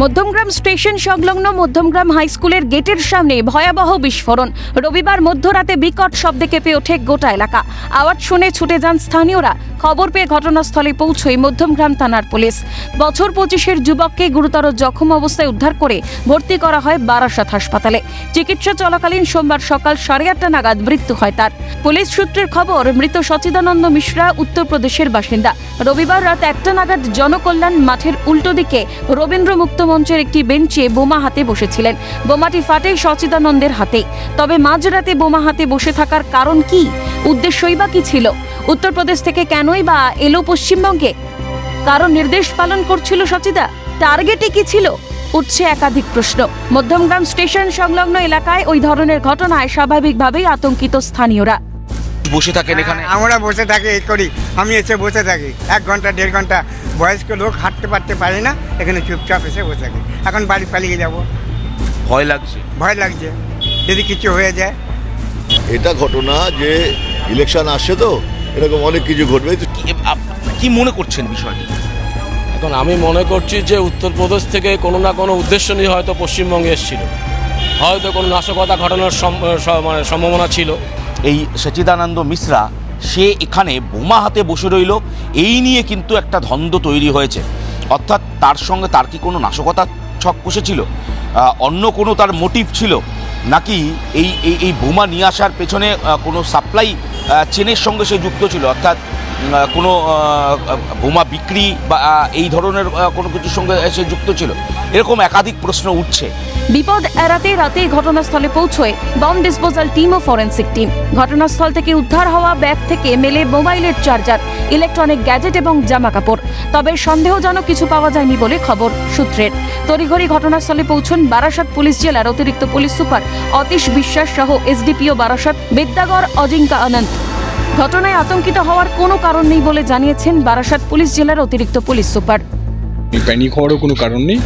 Madhyamgram station সংলগ্ন Madhyamgram high স্কুলের গেটের সামনে ভয়াবহ বিস্ফোরণ। রবিবার মধ্যরাতে বিকট শব্দে কেঁপে ওঠে গোটা এলাকা। আওয়াজ শুনে ছুটে যান স্থানীয়রা। খবর পেয়ে ঘটনাস্থলে পৌঁছয় মধ্যমগ্রাম থানার পুলিশ। বছর পঁচিশের যুবককে গুরুতর জখম অবস্থায় উদ্ধার করে ভর্তি করা হয় বারাসাত হাসপাতালে। চিকিৎসা চলাকালীন সোমবার সকাল সাড়ে আটটা নাগাদ মৃত্যু হয় তার। পুলিশ সূত্রের খবর, মৃত সচিদানন্দ মিশ্রা উত্তরপ্রদেশের বাসিন্দা। রবিবার রাত একটা নাগাদ জনকল্যাণ মাঠের উল্টো দিকে রবীন্দ্র মুক্ত মঞ্চের একটি বেঞ্চে বোমা হাতে বসেছিলেন। বোমাটি ফাটে সচিদানন্দের হাতে তবে মাঝরাতে বোমা হাতে বসে থাকার কারণ কি? উদ্দেশ্যই বা কি ছিল? উত্তরপ্রদেশ থেকে কেনই বা এলো পশ্চিমবঙ্গে? কারণ নির্দেশ পালন করছিল সচিদা? টার্গেটে কি ছিল? উঠছে একাধিক প্রশ্ন। মধ্যমগ্রাম স্টেশন সংলগ্ন এলাকায় ওই ধরনের ঘটনায় স্বাভাবিকভাবেই আতঙ্কিত স্থানীয়রা। বসে থাকেন এখানে? আমরা বসে থাকি এই করি। আমি এসে বসে থাকি। এক ঘণ্টা দেড় ঘণ্টা বয়স্ক লোক হাঁটতে পারতে পারে না এখানে চুপচাপ এসে বসে থাকি। এখন বাড়ি পালিয়ে যাব। ভয় লাগছে? ভয় লাগছে। যদি কিছু হয়ে যায়। এটা ঘটনা যে ইলেকশন আসছে তো এরকম অনেক কিছু ঘটবে। কি মনে করছেন বিষয়টি? এখন আমি মনে করছি যে উত্তরপ্রদেশ থেকে কোনো না কোনো উদ্দেশ্য নিয়ে হয়তো পশ্চিমবঙ্গে এসেছিল। হয়তো কোনো নাশকতা ঘটানোর সম- মানে সম্ভাবনা ছিল। এই সচিদানন্দ মিশ্রা, সে এখানে বোমা হাতে বসে রইল। এই নিয়ে কিন্তু একটা ধন্দ তৈরি হয়েছে। অর্থাৎ তার সঙ্গে তার কি কোনো নাশকতা ছক কষেছিল ছিল অন্য কোনো তার মোটিভ ছিল? নাকি এই এই বোমা নিয়ে আসার পেছনে কোনো সাপ্লাই চেনের সঙ্গে সে যুক্ত ছিল? অর্থাৎ কোনো বোমা বিক্রি বা এই ধরনের কোনো কিছুর সঙ্গে সে যুক্ত ছিল? এরকম একাধিক প্রশ্ন উঠছে। বিপদ এড়াতে রাতেই ঘটনাস্থলে পৌঁছয় বম ডিসপোজাল টিম ও ফরেন্সিক টিম। ঘটনাস্থল থেকে উদ্ধার হওয়া ব্যাগ থেকে মেলে মোবাইলের চার্জার, ইলেকট্রনিক গ্যাজেট এবং জামা কাপড় তবে সন্দেহজনক কিছু পাওয়া যায়নি বলে খবর সূত্রের। তড়িঘড়ি ঘটনাস্থলে পৌঁছন বারাসাত পুলিশ জেলার অতিরিক্ত পুলিশ সুপার অতীশ বিশ্বাস সহ এসডিপিও বারাসাত, বিদ্যাগড় অজিঙ্কা অনন্ত ঘটনায় আতঙ্কিত হওয়ার কোনো কারণ নেই বলে জানিয়েছেন বারাসাত পুলিশ জেলার অতিরিক্ত পুলিশ সুপার। প্যানিক হওয়ারও কোনো কারণ নেই।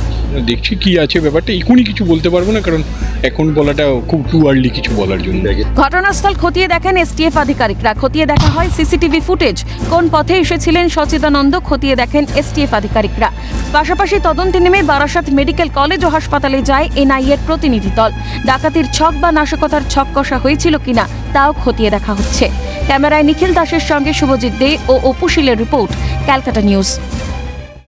দেখছি কি আছে ব্যাপারটা এখনই কিছু বলতে পারব না কারণ এখন বলাটা খুব টু আর্লি কিছু বলার জন্য। ঘটনাস্থল খতিয়ে দেখেন এসটিএফ আধিকারিকরা। খতিয়ে দেখা হয় সিসিটিভি ফুটেজ। কোন পথে এসেছিলেন সচিদানন্দ খতিয়ে দেখেন এসটিএফ আধিকারিকরা। পাশাপাশি তদন্তে নেমে বারাসাত মেডিকেল কলেজ ও হাসপাতালে যায় এনআইএর প্রতিনিধি দল। ডাকাতির ছক বা নাশকতার ছক কষা হয়েছিল কিনা তাও খতিয়ে দেখা হচ্ছে। ক্যামেরায় নিখিল দাসের সঙ্গে শুভজিৎ দে ও অপুশীলের রিপোর্ট ক্যালকাটা নিউজ।